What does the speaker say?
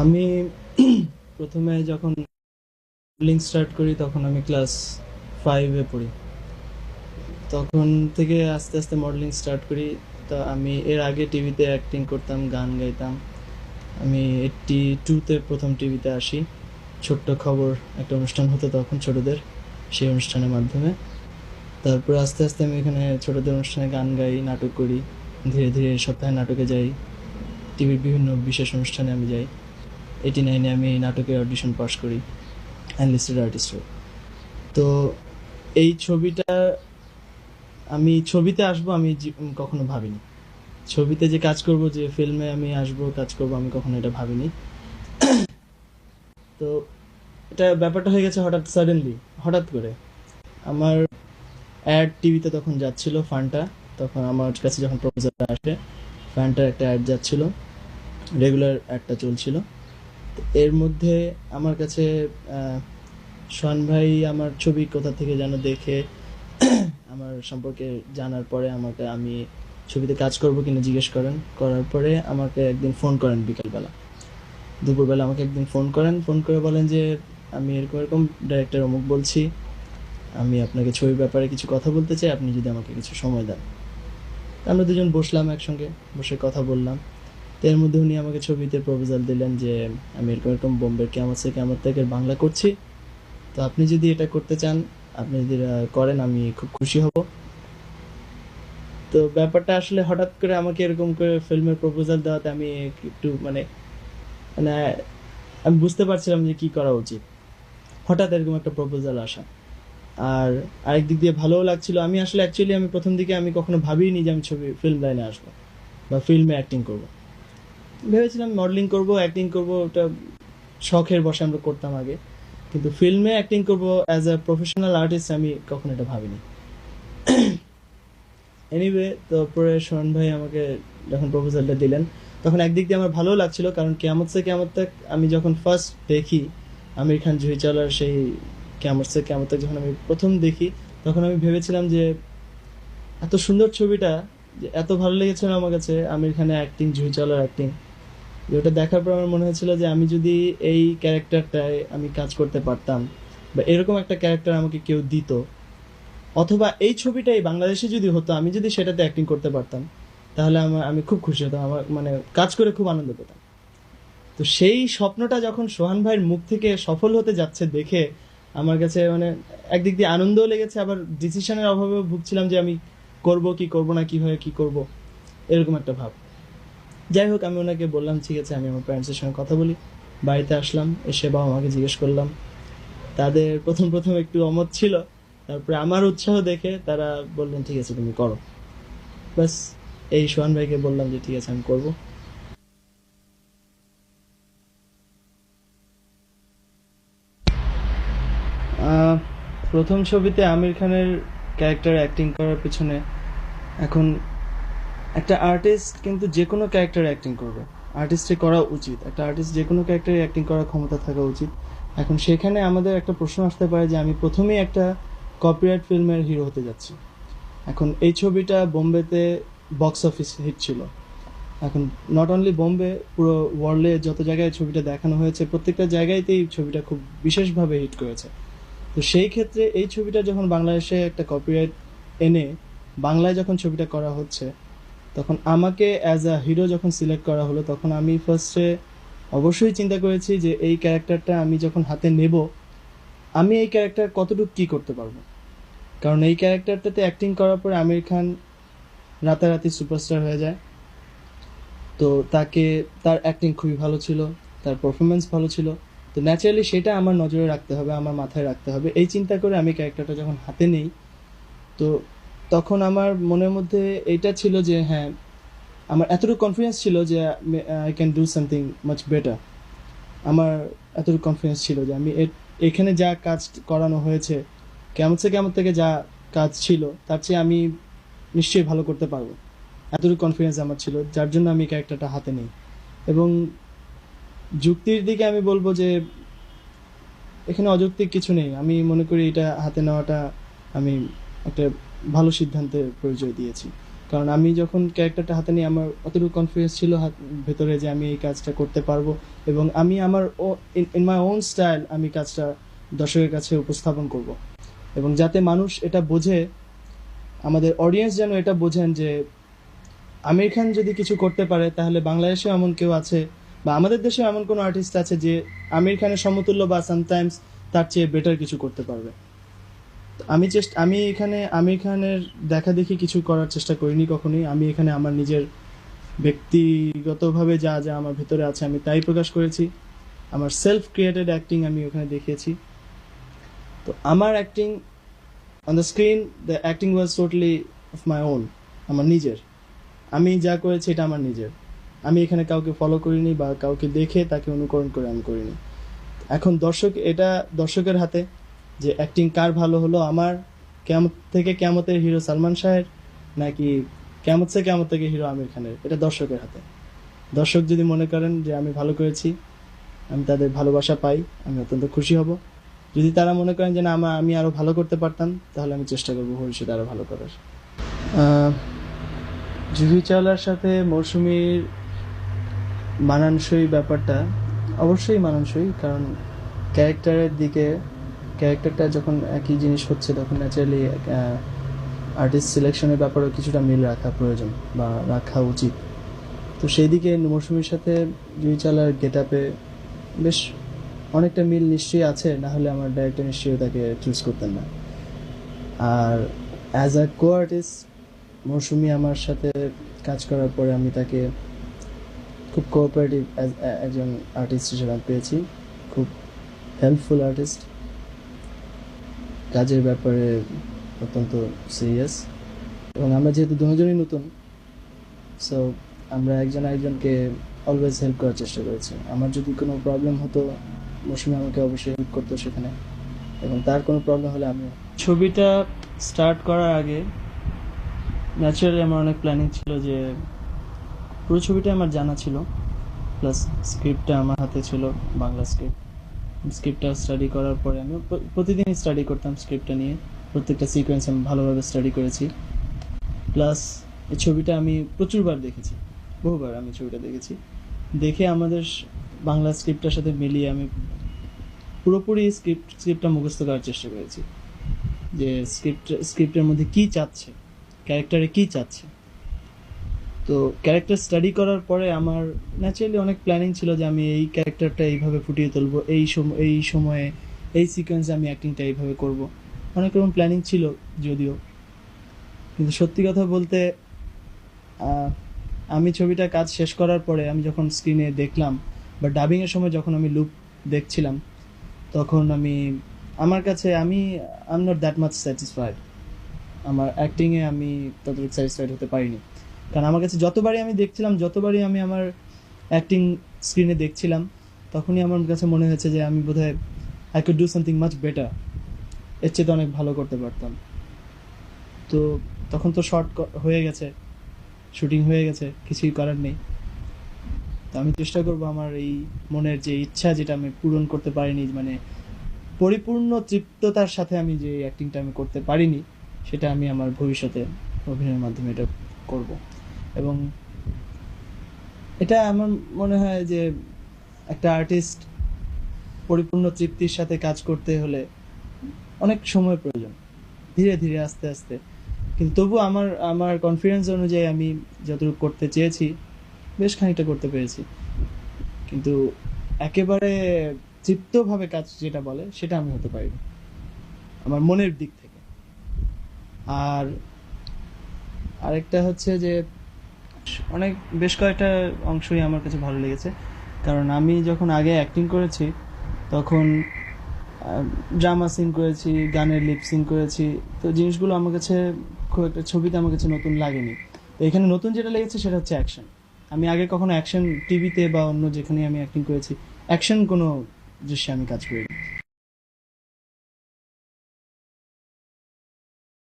আমি প্রথমে যখন লিঙ্ক স্টার্ট করি, তখন আমি ক্লাস ফাইভে পড়ি। তখন থেকে আস্তে আস্তে মডেলিং স্টার্ট করি। তো আমি এর আগে টিভিতে অ্যাক্টিং করতাম, গান গাইতাম। আমি এইটটি টুতে প্রথম টিভিতে আসি। ছোট্ট খবর, একটা অনুষ্ঠান হতো তখন ছোটদের, সেই অনুষ্ঠানের মাধ্যমে। তারপর আস্তে আস্তে আমি এখানে ছোটদের অনুষ্ঠানে গান গাই, নাটক করি। ধীরে ধীরে সপ্তাহে নাটকে যাই। টিভির বিভিন্ন বিশেষ অনুষ্ঠানে আমি যাই। এইটি নাইনে আমি নাটকের অডিশন পাস করি অ্যানলিস্টেড আর্টিস্ট হয়ে। তো এই ছবিটা আমি, ছবিতে আসব আমি কখনো ভাবিনি। ছবিতে যে কাজ করব, যে ফিল্মে আমি আসব, কাজ করব, আমি কখনো এটা ভাবিনি। তো এটা ব্যাপারটা হয়ে গেছে হঠাৎ সাডেনলি হঠাৎ করে। আমার অ্যাড টিভিতে তখন যাচ্ছিল ফানটা তখন আমার কাছে যখন প্রপোজালটা আসে ফ্যানটার একটা অ্যাড যাচ্ছিল রেগুলার অ্যাডটা চলছিল। এর মধ্যে আমার কাছে সোহান ভাই আমার ছবি কোথা থেকে যেন দেখে, আমার সম্পর্কে জানার পরে আমাকে, আমি ছবিতে কাজ করব কিনা জিজ্ঞেস করেন, করার পরে আমাকে একদিন ফোন করেন বিকালবেলা। দুপুরবেলা আমাকে একদিন ফোন করেন, ফোন করে বলেন যে, আমি এরকম এরকম ডাইরেক্টর অমুক বলছি, আমি আপনাকে ছবির ব্যাপারে কিছু কথা বলতে চাই, আপনি যদি আমাকে কিছু সময় দেন। আমরা দুজন বসলাম একসঙ্গে, বসে কথা বললাম। তো এর মধ্যে উনি আমাকে ছবিতে প্রপোজাল দিলেন যে, আমি এরকম এরকম বোম্বের কেমন থেকে আমার থেকে বাংলা করছি। তো আপনি যদি এটা করতে চান, আপনি যদি করেন, আমি খুব খুশি হব। তো ব্যাপারটা আসলে হঠাৎ করে আমাকে এরকম করে ফিল্মের প্রপোজাল দেওয়াতে আমি একটু মানে মানে আমি বুঝতে পারছিলাম যে কি করা উচিত। হঠাৎ এরকম একটা প্রপোজাল আসা। আর আরেক দিক দিয়ে ভালোও লাগছিল। আমি আসলে অ্যাকচুয়ালি আমি প্রথম দিকে আমি কখনো ভাবিনি যে আমি ছবি ফিল্ম লাইনে আসব বা ফিল্মে অ্যাক্টিং করব। ভেবেছিলাম মডেলিং করব অ্যাক্টিং করব, ওটা শখের বসে আমরা করতাম আগে। কিন্তু ফিল্মে অ্যাক্টিং করব অ্যাজ আ প্রফেশনাল আর্টিস্ট আমি কখনো এটা ভাবিনি। এনিওয়ে তারপরে সোহন ভাই আমাকে যখন প্রপোজালটা দিলেন, তখন একদিক দিয়ে আমার ভালোও লাগছিল, কারণ কেমন সে কেমন তক আমি যখন ফার্স্ট দেখি, আমির খান জুহি চাওলার সেই কেমন সে কেমন তক যখন আমি প্রথম দেখি, তখন আমি ভেবেছিলাম যে এত সুন্দর ছবিটা এত ভালো লেগেছিল আমার কাছে, আমির খানের অ্যাক্টিং জুহি চাওলার অ্যাক্টিং যে ওটা দেখার পর আমার মনে হয়েছিল যে আমি যদি এই ক্যারেক্টারটায় আমি কাজ করতে পারতাম, বা এরকম একটা ক্যারেক্টার আমাকে কেউ দিত, অথবা এই ছবিটাই বাংলাদেশে যদি হতো, আমি যদি সেটাতে অ্যাক্টিং করতে পারতাম, তাহলে আমার, আমি খুব খুশি হতাম, আমার মানে কাজ করে খুব আনন্দ পেতাম। তো সেই স্বপ্নটা যখন সোহান ভাইয়ের মুখ থেকে সফল হতে যাচ্ছে দেখে, আমার কাছে মানে একদিক দিয়ে আনন্দও লেগেছে, আবার ডিসিশনের অভাবেও ভুগছিলাম যে আমি করব কি করব না, কীভাবে কি করব, এরকম একটা ভাব। যাই হোক, আমি ওনাকে বললাম, ঠিক আছে, আমি আমার প্যারেন্টসের সঙ্গে কথা বলি। বাড়িতে আসলাম, এসে বাবা মাকে জিজ্ঞেস করলাম। তাদের প্রথম প্রথম একটু অমত ছিল। তারপরে আমার উৎসাহ দেখে তারা বললেন, ঠিক আছে, তুমি করো। ব্যাস, এই সোহান ভাইকে বললাম যে, ঠিক আছে, আমি করব। প্রথম ছবিতে আমির খানের ক্যারেক্টার অ্যাক্টিং করার পিছনে এখন একটা আর্টিস্ট কিন্তু যে কোনো ক্যারেক্টার অ্যাক্টিং করবে। আর্টিস্টে করা উচিত। একটা আর্টিস্ট যে কোনো ক্যারেক্টারে অ্যাক্টিং করার ক্ষমতা থাকা উচিত। এখন সেখানে আমাদের একটা প্রশ্ন আসতে পারে যে, আমি প্রথমেই একটা কপিরাইট ফিল্মের হিরো হতে যাচ্ছি। এখন এই ছবিটা বোম্বেতে বক্স অফিস হিট ছিল। এখন নট অনলি বোম্বে, পুরো ওয়ার্ল্ডে যত জায়গায় ছবিটা দেখানো হয়েছে, প্রত্যেকটা জায়গাতেই ছবিটা খুব বিশেষভাবে হিট করেছে। তো সেই ক্ষেত্রে এই ছবিটা যখন বাংলাদেশে একটা কপিরাইট এনে বাংলায় যখন ছবিটা করা হচ্ছে তখন আমাকে অ্যাজ আ হিরো যখন সিলেক্ট করা হলো, তখন আমি ফার্স্টে অবশ্যই চিন্তা করেছি যে এই ক্যারেক্টারটা আমি যখন হাতে নেব, আমি এই ক্যারেক্টার কতটুকু কী করতে পারব? কারণ এই ক্যারেক্টারটাতে অ্যাক্টিং করার পরে আমির খান রাতারাতি সুপারস্টার হয়ে যায়। তো তাকে, তার অ্যাক্টিং খুবই ভালো ছিল, তার পারফরমেন্স ভালো ছিল। তো ন্যাচারালি সেটা আমার নজরে রাখতে হবে, আমার মাথায় রাখতে হবে। এই চিন্তা করে আমি ক্যারেক্টারটা যখন হাতে নেই, তো তখন আমার মনের মধ্যে এইটা ছিল যে হ্যাঁ আমার এতটুকু কনফিডেন্স ছিল যে I can do something much better আমার এতটুকু কনফিডেন্স ছিল যে, আমি এখানে যা কাজ করানো হয়েছে, কেমন থেকে কেমন থেকে যা কাজ ছিল, তার চেয়ে আমি নিশ্চয়ই ভালো করতে পারব। এতটুকু কনফিডেন্স আমার ছিল, যার জন্য আমি ক্যারেক্টারটা হাতে নিই। এবং যুক্তির দিকে আমি বলব যে, এখানে অযৌক্তিক কিছু নেই। আমি মনে করি এটা হাতে নেওয়াটা আমি একটা ভালো সিদ্ধান্তের পরিচয় দিয়েছি। কারণ আমি যখন ক্যারেক্টারটা হাতে নিয়ে আমার অতটুকু কনফিডেন্স ছিল ভেতরে যে আমি এই কাজটা করতে পারব এবং আমি আমার ইন মাই ওন স্টাইল আমি কাজটা দর্শকের কাছে উপস্থাপন করব। এবং যাতে মানুষ এটা বোঝে, আমাদের অডিয়েন্স যেন এটা বোঝেন যে আমির খান যদি কিছু করতে পারে, তাহলে বাংলাদেশেও এমন কেউ আছে বা আমাদের দেশেও এমন কোনো আর্টিস্ট আছে যে আমির খানের সমতুল্য বা সামটাইমস তার চেয়ে বেটার কিছু করতে পারবে। আমি চেষ্টা আমি এখানে আমির খানের দেখা দেখি কিছু করার চেষ্টা করিনি কখনোই। আমি এখানে আমার নিজের ব্যক্তিগতভাবে যা যা আমার ভেতরে আছে আমি তাই প্রকাশ করেছি। আমার সেলফ ক্রিয়েটেড অ্যাক্টিং আমি ওখানে দেখিয়েছি। তো আমার acting on the screen the acting was totally of my own আমার নিজের। আমি যা করেছি এটা আমার নিজের। আমি এখানে কাউকে ফলো করিনি বা কাউকে দেখে তাকে অনুকরণ করে আমি করিনি। এখন দর্শক, এটা দর্শকের হাতে। যে অ্যাক্টিং কার ভালো হলো? আমার কেমন থেকে কেমতের হিরো সালমান শাহের, নাকি কেমত থেকে কেমত থেকে হিরো আমির খানের? এটা দর্শকের হাতে। দর্শক যদি মনে করেন যে আমি ভালো করেছি, আমি তাদের ভালোবাসা পাই, আমি অত্যন্ত খুশি হব। যদি তারা মনে করেন যে না আমার আমি আরও ভালো করতে পারতাম, তাহলে আমি চেষ্টা করব ভবিষ্যতে আরও ভালো করার। জুহি চাওলার সাথে মৌসুমির মানানসই ব্যাপারটা অবশ্যই মানানসই, কারণ ক্যারেক্টারের দিকে ক্যারেক্টারটা যখন একই জিনিস হচ্ছে, তখন ন্যাচারালি আর্টিস্ট সিলেকশনের ব্যাপারেও কিছুটা মিল রাখা প্রয়োজন বা রাখা উচিত। তো সেই দিকে মৌসুমীর সাথে জুই চালার গেট আপে বেশ অনেকটা মিল নিশ্চয়ই আছে, না হলে আমার ডাইরেক্টর নিশ্চয়ই তাকে চুজ করতেন না। আর অ্যাজ আ কো আর্টিস্ট মৌসুমি আমার সাথে কাজ করার পরে আমি তাকে খুব কোঅপারেটিভ একজন আর্টিস্ট হিসেবে পেয়েছি। খুব হেল্পফুল আর্টিস্ট কাজের ব্যাপারে অত্যন্ত সিরিয়াস এবং আমরা যেহেতু দুজনই নতুন সো আমরা একজন একজনকে অলওয়েজ হেল্প করার চেষ্টা করেছি। আমার যদি কোনো প্রবলেম হতো, মৌসুমি আমাকে অবশ্যই হেল্প করতো সেখানে। এবং তার কোনো প্রবলেম হলে আমিও। ছবিটা স্টার্ট করার আগে ন্যাচারালি আমার অনেক প্ল্যানিং ছিল যে পুরো ছবিটা আমার জানা ছিল প্লাস স্ক্রিপ্টটা আমার হাতে ছিল, বাংলা স্ক্রিপ্ট স্ক্রিপ্টটা স্টাডি করার পরে আমি প্র- প্রতিদিনই স্টাডি করতাম স্ক্রিপ্টটা নিয়ে। প্রত্যেকটা সিকোয়েন্স আমি ভালোভাবে স্টাডি করেছি। প্লাস এই ছবিটা আমি প্রচুরবার দেখেছি। বহুবার আমি ছবিটা দেখেছি। দেখে আমাদের বাংলা স্ক্রিপ্টটার সাথে মিলিয়ে আমি পুরোপুরি স্ক্রিপ্ট স্ক্রিপ্টটা মুখস্থ করার চেষ্টা করেছি। যে স্ক্রিপ্ট স্ক্রিপ্টের মধ্যে কী চাচ্ছে ক্যারেক্টারে কী চাচ্ছে। তো ক্যারেক্টার স্টাডি করার পরে আমার ন্যাচারালি অনেক প্ল্যানিং ছিল যে আমি এই ক্যারেক্টারটা এইভাবে ফুটিয়ে তুলবো, এই সময় এই সময়ে, এই সিকোয়েন্সে আমি অ্যাক্টিংটা এইভাবে করব। অনেক রকম প্ল্যানিং ছিল যদিও। কিন্তু সত্যি কথা বলতে আমি ছবিটা কাজ শেষ করার পরে আমি যখন স্ক্রিনে দেখলাম বা ডাবিংয়ের সময় যখন আমি লুক দেখছিলাম, তখন আমি, আমার কাছে আমি I am not that much satisfied আমার অ্যাক্টিংয়ে আমি ততটুকু স্যাটিসফাইড হতে পারিনি। কারণ আমার কাছে যতবারই আমি দেখছিলাম, যতবারই আমি আমার অ্যাক্টিং স্ক্রিনে দেখছিলাম, তখনই আমার কাছে মনে হয়েছে যে আমি বোধহয় I could do something much better এর চেয়ে তো অনেক ভালো করতে পারতাম। তো তখন তো শর্ট হয়ে গেছে শুটিং হয়ে গেছে, কিছুই করার নেই। তো আমি চেষ্টা করব আমার এই মনের যে ইচ্ছা যেটা আমি পূরণ করতে পারিনি মানে পরিপূর্ণ তৃপ্ততার সাথে আমি যে অ্যাক্টিংটা আমি করতে পারিনি, সেটা আমি আমার ভবিষ্যতে অভিনয়ের মাধ্যমে এটা করব। এবং এটা আমার মনে হয় যে একটা আর্টিস্ট পরিপূর্ণ তৃপ্তির সাথে কাজ করতে হলে অনেক সময় প্রয়োজন। ধীরে ধীরে, আস্তে আস্তে। কিন্তু তবু আমার আমার কনফিডেন্স অনুযায়ী আমি যতটুকু করতে চেয়েছি, বেশ খানিকটা করতে পেরেছি। কিন্তু একেবারে তৃপ্তভাবে কাজ যেটা বলে, সেটা আমি হতে পারি আমার মনের দিক থেকে। আর আরেকটা হচ্ছে যে অনেক, বেশ কয়েকটা অংশই আমার কাছে ভালো লেগেছে। কারণ আমি যখন আগে অ্যাক্টিং করেছি, তখন ড্রামা সিন করেছি, গানের লিপ সিন করেছি, তো জিনিসগুলো আমার কাছে খুব একটা ছবিতে আমার কাছে নতুন লাগেনি। তো এখানে নতুন যেটা লেগেছে সেটা হচ্ছে অ্যাকশন আমি আগে কখনো অ্যাকশন টিভিতে বা অন্য যেখানে আমি অ্যাক্টিং করেছি অ্যাকশন কোনো দৃশ্যে আমি কাজ করিনি।